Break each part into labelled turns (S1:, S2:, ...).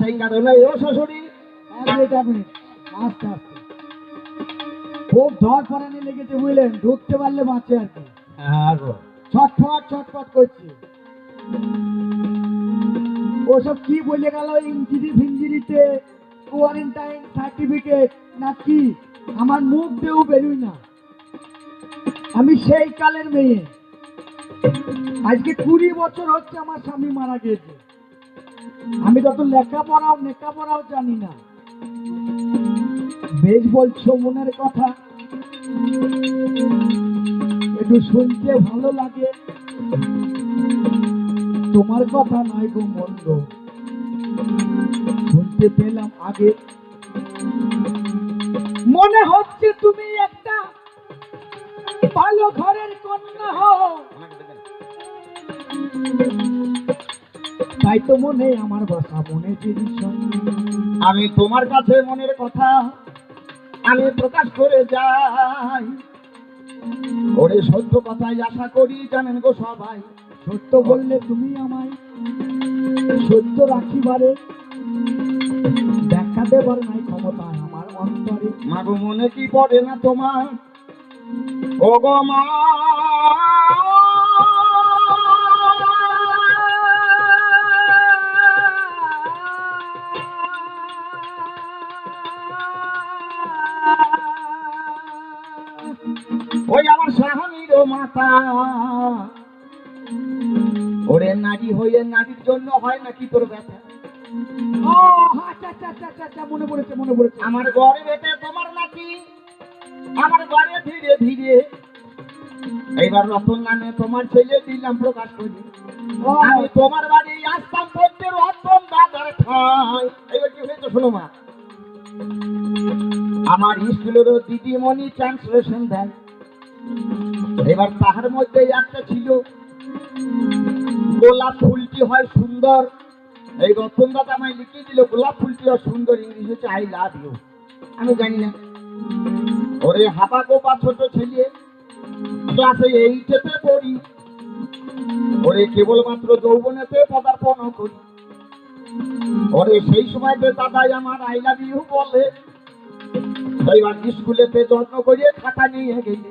S1: সেই কারণে ও
S2: আস্তে আস্তে খুব ধর পড়ানি লেগেছে বুঝলেন? ঢুকতে পারলে বাঁচে আর কি।
S1: হ্যাঁ
S2: ছটফট ছটফট করছে। ওসব কি বলে গেল ইঞ্জিরি ফিঞ্জিরিতে কোয়ারেন্টাইন সার্টিফিকেট না কি আমার মুখ দিয়েও বেরোই না। আমি সেই কালের মেয়ে। আজকে কুড়ি বছর হচ্ছে আমার স্বামী মারা গিয়েছে। আমি তত লেখাপড়াও লেখাপড়াও জানি না। বেশ বলছো মনের কথা। একটু শুনতে ভালো লাগে। তোমার কথা নয় গো মন্দ। শুনতে পেলাম আগে। মনে হচ্ছে তুমি একটা ভালো ঘরের কন্যা হও। তাই তো মনে আমার বাসা মনে
S1: আমি তোমার কাছে মনের কথা আমি প্রকাশ করে যাই। ওরে সত্য কথাই আশা করি, জানেন গো সবাই।
S2: সত্য বললে তুমি আমায় সত্য রাখিবারে দেখা দেবার নাই ক্ষমতা আমার অন্তরে।
S1: মাগো, মনে কি পড়ে না তোমার? ও গো মা! মাতা। ওরে নারী হয়ে নারীর জন্য হয় নাকি তোর ব্যথা?
S2: ও আচ্ছা আচ্ছা আচ্ছা মনে পড়েছে মনে পড়েছে।
S1: আমার ঘরে বেটে তোমার নাকি আমার ঘরে ধীরে ধীরে। এইবার রতন নামে তোমার ছেলে দিলাম প্রকাশ করি। আমি তোমার বাড়ি আসতাম পড়তে রতন দাদার ঠাই। এইবার কি হয়েছে শোনো মা? আমার স্কুলেরও দিদিমণি ট্রান্সলেশন দেয় এবার তাহার মধ্যে একটা ছিল। গোলাপ ফুলটি হয় সুন্দর। এই রতন দাদা আমায় লিখে দিল, গোলাপ ফুলটি হয় সুন্দর ইংলিশ হচ্ছে আই লাভ ইউ আমি জানি না। ওরে হাপা গোপা ছোট ছেলে, ক্লাসে এই এইটেতে পড়ি। ওরে কেবলমাত্র যৌবনেতে পদার্পণ করি। ওরে সেই সময়তে দাদাই আমার আই লাভ ইউ বলে এইবার স্কুলেতে যত্ন করে খাতা নিয়ে গেলে।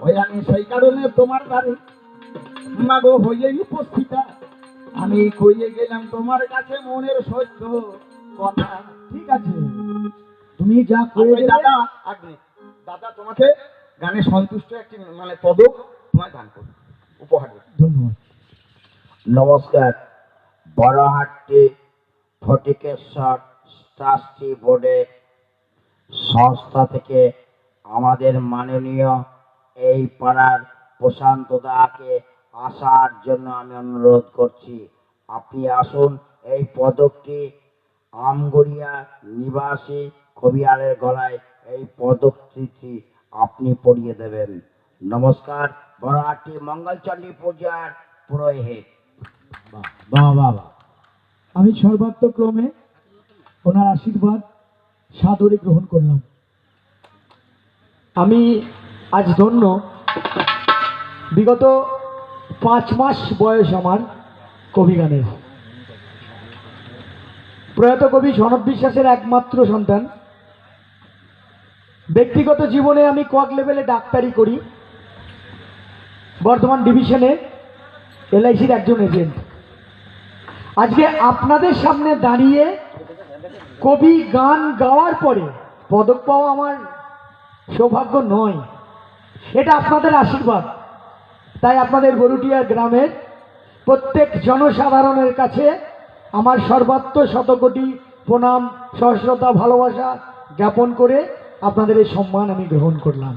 S1: ওই আমি সেই কারণে তোমার বাড়ি। মাগো হইয়ে উপস্থিতা। আমি কইয়ে গেলাম তোমার কাছে মনের সত্য কথা।
S2: ঠিক আছে। তুমি যা করে
S1: আচ্ছা, দাদা আগ্নে দাদা তোমাকে গানে সন্তুষ্ট একটি মানে পদক তোমায় দান করব। উপহার
S2: ধন্যবাদ।
S3: নমস্কার। বড়হাট্টি ফটিকেশ্বর ট্রাস্টি বোর্ডের সংস্থা থেকে আমাদের মাননীয় এই পাড়ার প্রশান্ত দাকে আসার জন্য আমি অনুরোধ করছি। আপনি আসুন, এই পদকটি আমগড়িয়া নিবাসী কবিয়ারের গলায় এই পদকটি আপনি পরিয়ে দেবেন। নমস্কার বড়হাট্টি মঙ্গলচণ্ডী পূজার পুরোহিত।
S2: বাহ বাহ। আমি সর্বাত্মক্রমে ওনার আশীর্বাদ সাদরে গ্রহণ করলাম। আমি আজ ধন্য। বিগত পাঁচ মাস বয়স আমার কবি গানের। প্রয়াত কবি সনদ বিশ্বাসের একমাত্র সন্তান। ব্যক্তিগত জীবনে আমি কক লেভেলে ডাক্তারি করি। বর্ধমান ডিভিশনে এলআইসির একজন এজেন্ট। আজকে আপনাদের সামনে দাঁড়িয়ে কবি গান গাওয়ার পরে পদক পাওয়া আমার সৌভাগ্য নয়। এটা আপনাদের আশীর্বাদ। তাই আপনাদের গরুটিয়া গ্রামের প্রত্যেক জনসাধারণের কাছে আমার সর্বাত্ম শতকোটি প্রণাম, সহস্রতা ভালোবাসা জ্ঞাপন করে আপনাদের এই সম্মান আমি গ্রহণ করলাম।